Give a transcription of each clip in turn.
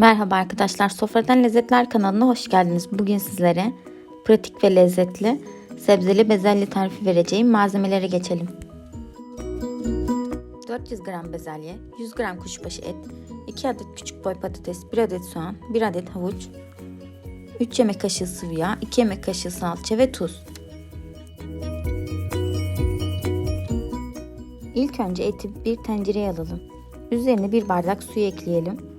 Merhaba arkadaşlar, Sofradan Lezzetler kanalına hoş geldiniz. Bugün sizlere pratik ve lezzetli sebzeli bezelye tarifi vereceğim. Malzemelere geçelim. 400 gram bezelye, 100 gram kuşbaşı et, 2 adet küçük boy patates, 1 adet soğan, 1 adet havuç, 3 yemek kaşığı sıvı yağ, 2 yemek kaşığı salça ve tuz. İlk önce eti bir tencereye alalım. Üzerine bir bardak suyu ekleyelim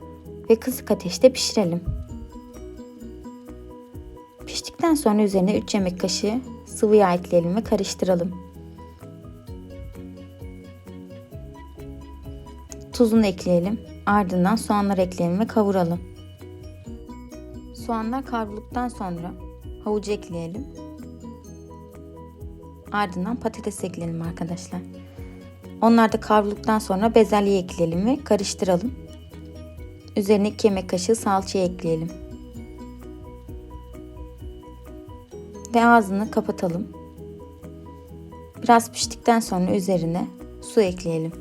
ve kısık ateşte pişirelim. Piştikten sonra üzerine 3 yemek kaşığı sıvı yağ ekleyelim ve karıştıralım. Tuzunu ekleyelim. Ardından soğanları ekleyelim ve kavuralım. Soğanlar kavrulduktan sonra havucu ekleyelim. Ardından patates ekleyelim arkadaşlar. Onlar da kavrulduktan sonra bezelye ekleyelim ve karıştıralım. Üzerine 2 yemek kaşığı salça ekleyelim. Ve ağzını kapatalım. Biraz piştikten sonra üzerine su ekleyelim.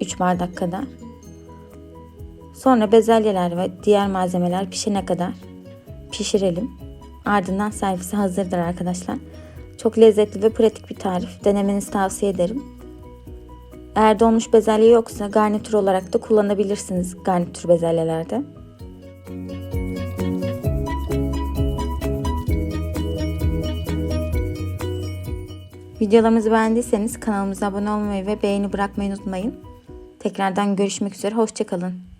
3 bardak kadar. Sonra bezelyeler ve diğer malzemeler pişene kadar pişirelim. Ardından servise hazırdır arkadaşlar. Çok lezzetli ve pratik bir tarif. Denemenizi tavsiye ederim. Eğer donmuş bezelye yoksa garnitür olarak da kullanabilirsiniz garnitür bezelyelerde. Videolarımızı beğendiyseniz kanalımıza abone olmayı ve beğeni bırakmayı unutmayın. Tekrardan görüşmek üzere, hoşçakalın.